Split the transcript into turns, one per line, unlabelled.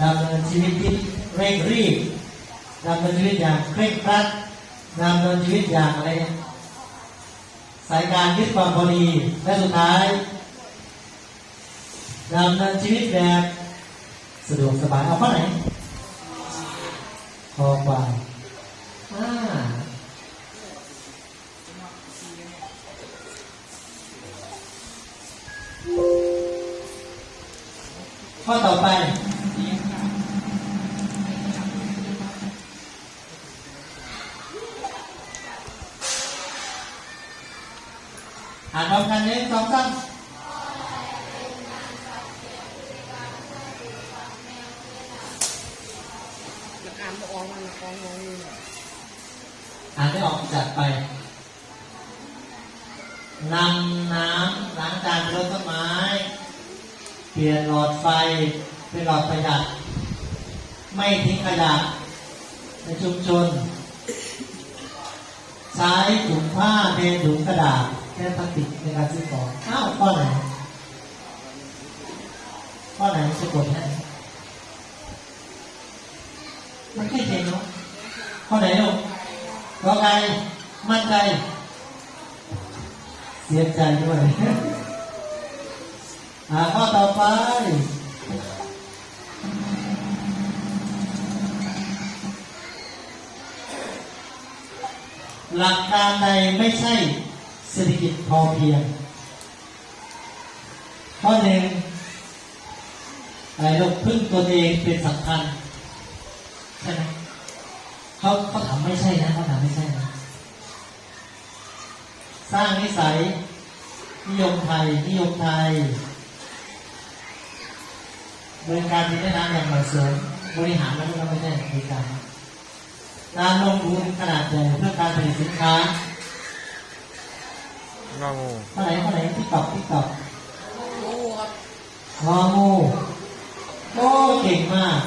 ดำเนินชีวิตที่เร่งรีบดำเนินชีวิตอย่างเคร่งครัดดำเนินชีวิตอย่างอะไรเนี่ยสายการยึดความพอดีและสุดท้ายดำเนินชีวิตแบบสะดวกสบายเอาข้อไหนคอควายอ่าข้อต่อไป อ่านพร้อมกันหนึ่งสองสาม
มันอ่านบ่ออกมันละกองงงอยู่เนี่ย
อ่านไม่ออกจัดไปนำน้ำล้างจานรดต้นไม้ เปลี่ยนหลอดไฟเป็นหลอดประหยัด ไม่ทิ้งขยะในชุมชน ใช้ถุงผ้าแทนถุงกระดาษ แทนพลาสติกในการซื้อของอ้าวข้อไหนข้อไหนสะกดให้มันแค่เขียนเนาะข้อไหนลูกกอไก่มั่นใจ เสียใจด้วยอ่าข้อต่อไปหลักการใดไม่ใช่ เศรษฐกิจพอเพียง ข้อหนึ่งไอ้เราพึ่งตัวเองเป็นสำคัญใช่ไหมเขาเขาถามไม่ใช่นะเขาถามไม่ใช่นะสร้างนิสัย นิยมไทย นิยมไทยบริการที่ได้น้ำอย่างเหมาะสมบริหารแล้วก็ไม่ใช่บริการการลงทุนขนาดใหญ่เพื่อการผลิตสินค้า ง
องู
ข้อไหนข้อไหนที่ตอบที่ตอบ
โอ้ครับ
งองูโอ้เก่งมาก